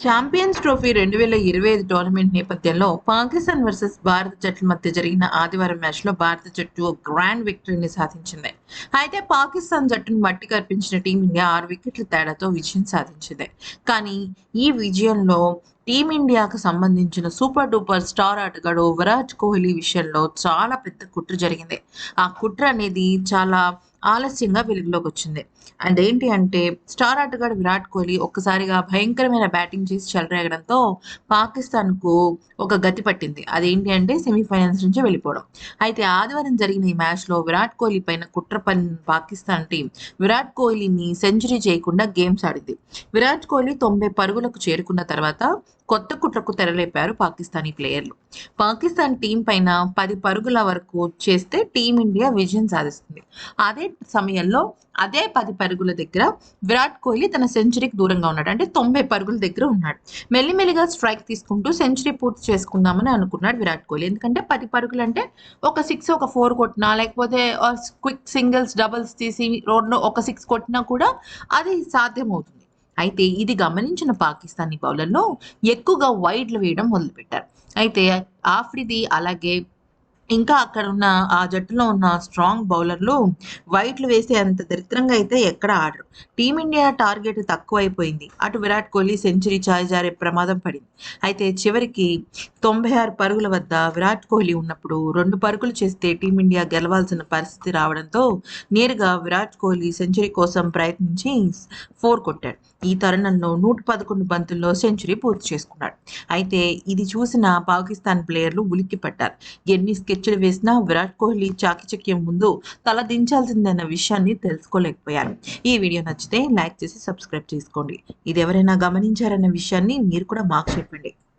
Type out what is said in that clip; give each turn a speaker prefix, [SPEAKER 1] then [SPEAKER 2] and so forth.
[SPEAKER 1] Champions trophy రెండు వేల ఇరవై ఐదు టోర్నమెంట్ నేపథ్యంలో పాకిస్తాన్ వర్సెస్ భారత జట్ల మధ్య జరిగిన ఆదివారం మ్యాచ్లో భారత జట్టు గ్రాండ్ విక్టరీని సాధించింది. అయితే పాకిస్తాన్ జట్టును మట్టి కల్పించిన టీమిండియా ఆరు వికెట్ల తేడాతో విజయం సాధించింది. కానీ ఈ విజయంలో టీమిండియాకు సంబంధించిన సూపర్ డూపర్ స్టార్ ఆటగాడు విరాట్ కోహ్లీ విషయంలో చాలా పెద్ద కుట్ర జరిగింది. ఆ కుట్ర అనేది చాలా ఆలస్యంగా వెలుగులోకి వచ్చింది. అండ్ ఏంటి అంటే స్టార్ ఆటగాడు విరాట్ కోహ్లీ ఒక్కసారిగా భయంకరమైన బ్యాటింగ్ చేసి చెలరేగడంతో పాకిస్తాన్కు ఒక గతి పట్టింది. అదేంటి అంటే సెమీఫైనల్స్ నుంచి వెళ్ళిపోవడం. అయితే ఆదివారం జరిగిన ఈ మ్యాచ్లో విరాట్ కోహ్లీ పైన కుట్ర పని పాకిస్తాన్ టీం విరాట్ కోహ్లీని సెంచరీ చేయకుండా గేమ్స్ ఆడింది. విరాట్ కోహ్లీ తొంభై పరుగులకు చేరుకున్న తర్వాత కొత్త కుట్రకు తెరలేపారు పాకిస్తానీ ప్లేయర్లు. పాకిస్తాన్ టీం పైన పది పరుగుల వరకు చేస్తే టీమిండియా విజయం సాధిస్తుంది. అదే సమయంలో అదే పది పరుగుల దగ్గర విరాట్ కోహ్లీ తన సెంచరీకి దూరంగా ఉన్నాడు. అంటే తొంభై పరుగుల దగ్గర ఉన్నాడు. మెల్లిమెల్లిగా స్ట్రైక్ తీసుకుంటూ సెంచరీ పూర్తి చేసుకుందామని అనుకున్నాడు విరాట్ కోహ్లీ. ఎందుకంటే పది పరుగులు అంటే ఒక సిక్స్ ఒక ఫోర్ కొట్టినా లేకపోతే క్విక్ సింగిల్స్ డబుల్స్ తీసి రోడ్లో ఒక సిక్స్ కొట్టినా కూడా అది సాధ్యమవుతుంది. అయితే ఇది గమనించిన పాకిస్తానీ బౌలర్లు ఎక్కువగా వైడ్లు వేయడం మొదలుపెట్టారు. అయితే ఆఫ్రిది అలాగే ఇంకా అక్కడ ఉన్న ఆ జట్టులో ఉన్న స్ట్రాంగ్ బౌలర్లు వైట్లు వేసే అంత దరిద్రంగా అయితే ఎక్కడ ఆడరు. టీమిండియా టార్గెట్ తక్కువైపోయింది. అటు విరాట్ కోహ్లీ సెంచరీ చాయ్ జారే ప్రమాదం పడింది. అయితే చివరికి తొంభై ఆరు పరుగుల వద్ద విరాట్ కోహ్లీ ఉన్నప్పుడు రెండు పరుగులు చేస్తే టీమిండియా గెలవాల్సిన పరిస్థితి రావడంతో నేరుగా విరాట్ కోహ్లీ సెంచరీ కోసం ప్రయత్నించి ఫోర్ కొట్టాడు. ఈ తరుణంలో నూట పదకొండు బంతుల్లో సెంచరీ పూర్తి చేసుకున్నాడు. అయితే ఇది చూసిన పాకిస్తాన్ ప్లేయర్లు ఉలిక్కి పడ్డారు ఎన్ని స్కెచ్లు వేసినా విరాట్ కోహ్లీ చాకిచక్యం ముందు తల దించాల్సిందన్న విషయాన్ని తెలుసుకోలేకపోయారు. ఈ వీడియో నచ్చితే లైక్ చేసి సబ్స్క్రైబ్ చేసుకోండి. ఇది ఎవరైనా గమనించారన్న విషయాన్ని మీరు కూడా మాకు చెప్పండి